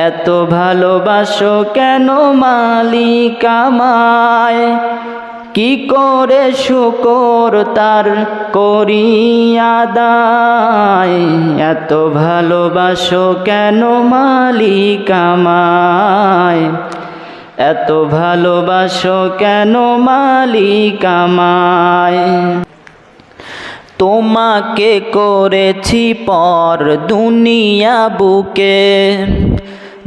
এত ভালোবাসো কেন মালিক আমায়? কি করে শুকর তার করিয়াদায় এত ভালোবাসো কেন মালিক আমায়? এত ভালোবাসো কেন মালিক আমায়? তোমাকে করেছি পর দুনিয়া বুকে।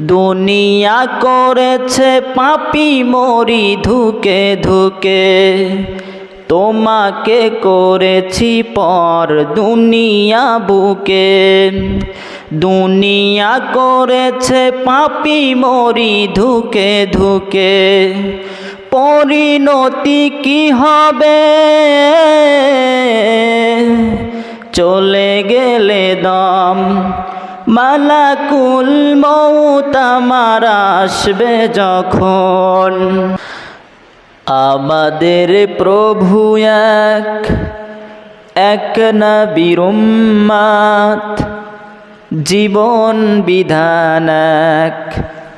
দুনিয়া করেছে পাপি মরি ধুকে ধুকে। তোমাকে করেছি পর দুনিয়া বুকে। দুনিয়া করেছে পাপি মরি ধুকে ধুকে। পরিণতি কি হবে? চলে গেলে দম মালাকুল মৌত আমার আসবে যখন। আমাদের প্রভু এক এক নবীরুম্মাত জীবন বিধান এক,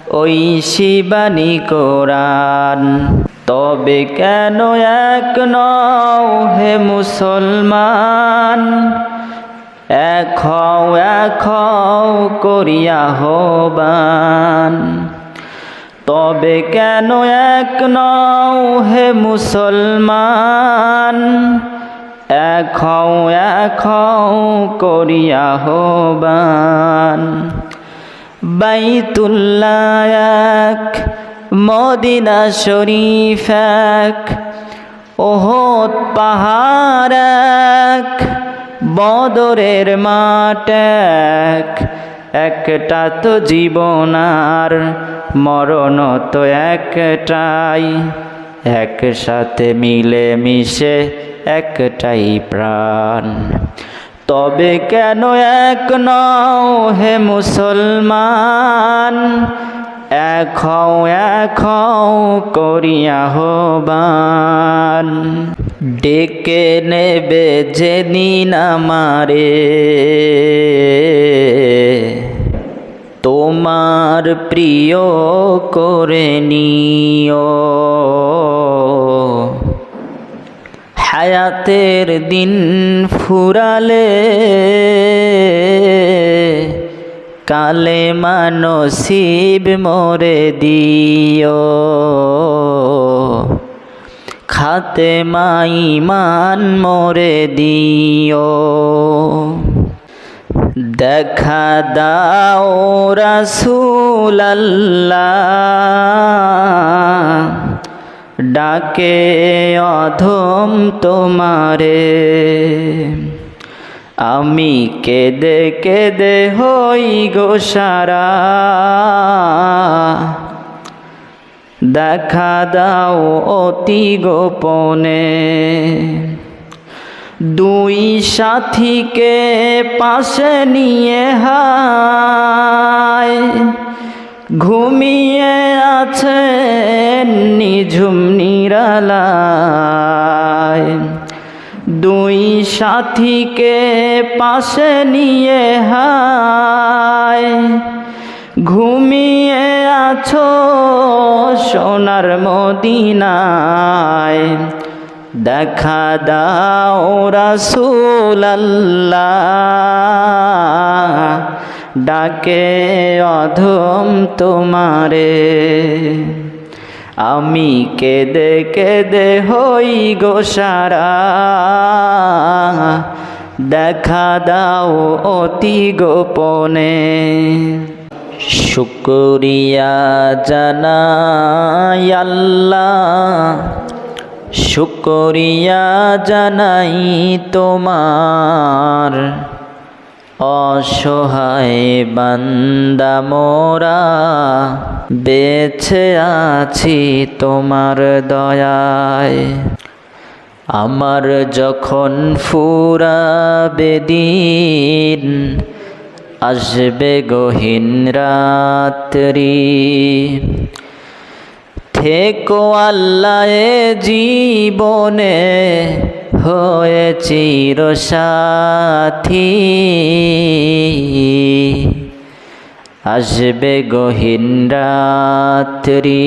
ওই শিবানী কোরআন। তবে কেন এক নও হে মুসলমান? এক হও এক হও করিয়া হবান। তবে কেন এক নও হে মুসলমান? এক হও এক হও করিয়া হবান। বাইতুল্লাহ এক, মদিনা শরীফ এক ওহত পাহাড় এক, বদরের মাঠ এক একটা তো জীবন আর মরণ তো একটাই। একসাথে মিলে মিশে একটাই প্রাণ। তবে কেন এক নও হে মুসলমান? এক হও এক হও করিয়া হবান ডেকে নেবে যেদিন আমারে। তোমার প্রিয় করে নিও। হায়াতের দিন ফুরালে কালে মানসিব মরে দিও। খাতে মাইমান মরে দিও। দেখা দাও রাসূল আল্লাহ ডাকে অধম তোমারে। আমি কেদে কেদে হই গো সারা। দেখা দাও অতি গোপনে। দুই সাথীকে পাশে নিয়ে হায়। ঘুমিয়ে আছেন নিঝুম নিরালায়। দুই সাথীকে পাশে নিয়ে হায়। ঘুমিয়ে আছো সোনার মদিনায়। দেখা দাও রাসূল ডাকে অধম তোমারে। আমি কেদে কেদে হই গো সারা। দেখা দাও অতি গোপনে। শুকরিয়া জানাই আল্লাহ। শুকরিয়া জানাই তোমার। অসহায় বান্দা মোরা বেছে আছি তোমার দয়ায়। আমার যখন ফুরাবে দিন আসবে গহীন রাত্রি। থেকো আল্লাহ জীবনে হয়ে চির সাথী আসবে গহীন রাত্রি।